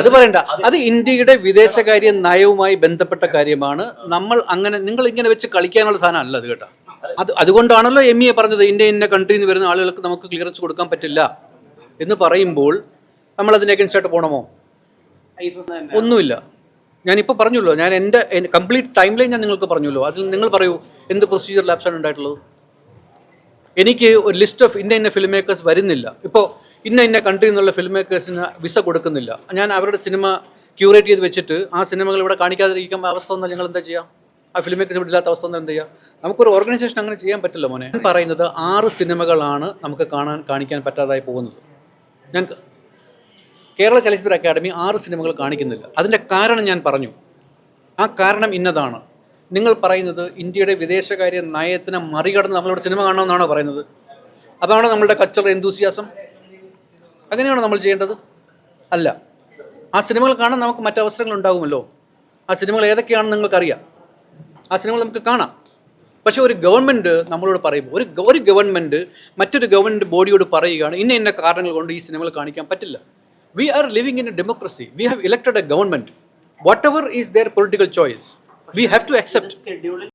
അത് പറയണ്ട. അത് ഇന്ത്യയുടെ വിദേശകാര്യ നയവുമായി ബന്ധപ്പെട്ട കാര്യമാണ്. നമ്മൾ അങ്ങനെ നിങ്ങൾ ഇങ്ങനെ വെച്ച് കളിക്കാനുള്ള സാധനം അല്ല അത് കേട്ടോ. അത് അതുകൊണ്ടാണല്ലോ എം ഇ എ പറഞ്ഞത് ഇന്ത്യ ഇന്ന കൺട്രിയിൽ നിന്ന് വരുന്ന ആളുകൾക്ക് നമുക്ക് ക്ലിയറൻസ് കൊടുക്കാൻ പറ്റില്ല. എന്ന് പറയുമ്പോൾ നമ്മൾ അതിന് അഗൻസ്റ്റായിട്ട് പോകണമോ ഒന്നുമില്ല. ഞാനിപ്പോൾ പറഞ്ഞല്ലോ ഞാൻ എന്റെ കംപ്ലീറ്റ് ടൈം ലൈൻ ഞാൻ നിങ്ങൾക്ക് പറഞ്ഞല്ലോ അതിൽ നിങ്ങൾ പറയൂ എന്ത് പ്രൊസീജിയർ ലാപ്സാണ് ഉണ്ടായിട്ടുള്ളത്? എനിക്ക് ഒരു ലിസ്റ്റ് ഓഫ് ഇന്ന ഇന്ന ഫിലിം മേക്കേഴ്സ് വരുന്നില്ല. ഇപ്പോൾ ഇന്ന ഇന്ന കൺട്രി എന്നുള്ള ഫിലിം മേക്കേഴ്സിന് വിസ കൊടുക്കുന്നില്ല. ഞാൻ അവരുടെ സിനിമ ക്യൂറേറ്റ് ചെയ്ത് വെച്ചിട്ട് ആ സിനിമകൾ ഇവിടെ കാണിക്കാതിരിക്കുമ്പോൾ അവസ്ഥ വന്നാൽ ഞങ്ങൾ എന്താ ചെയ്യുക ആ ഫിലിം മേക്കേഴ്സ് ഇവിടെ ഇല്ലാത്ത അവസ്ഥ എന്താ ചെയ്യുക നമുക്കൊരു ഓർഗനൈസേഷൻ അങ്ങനെ ചെയ്യാൻ പറ്റില്ല മോനെ. ഞാൻ പറയുന്നത് ആറ് സിനിമകളാണ് നമുക്ക് കാണാൻ കാണിക്കാൻ പറ്റാതായി പോകുന്നത്. ഞാൻ കേരള ചലച്ചിത്ര അക്കാദമി ആറ് സിനിമകൾ കാണിക്കുന്നില്ല. അതിന്റെ കാരണം ഞാൻ പറഞ്ഞു. ആ കാരണം ഇന്നതാണ്. നിങ്ങൾ പറയുന്നത് ഇന്ത്യയുടെ വിദേശകാര്യ നയത്തിനെ മറികടന്ന് നമ്മളിവിടെ സിനിമ കാണണമെന്നാണോ പറയുന്നത്? അതാണോ നമ്മളുടെ കൾച്ചറൽ എന്തൂസിയാസം അങ്ങനെയാണോ നമ്മൾ ചെയ്യേണ്ടത്? അല്ല. ആ സിനിമകൾ കാണാൻ നമുക്ക് മറ്റവസരങ്ങൾ ഉണ്ടാകുമല്ലോ. ആ സിനിമകൾ ഏതൊക്കെയാണെന്ന് നിങ്ങൾക്കറിയാം. ആ സിനിമകൾ നമുക്ക് കാണാം. പക്ഷേ ഒരു ഗവൺമെന്റ് നമ്മളോട് പറയുമ്പോൾ ഒരു ഒരു ഗവൺമെന്റ് മറ്റൊരു ഗവൺമെന്റ് ബോഡിയോട് പറയുകയാണ് ഇന്ന ഇന്ന കാരണങ്ങൾ കൊണ്ട് ഈ സിനിമകൾ കാണിക്കാൻ പറ്റില്ല. We are living in a democracy we have elected a government whatever is there political choice we have to accept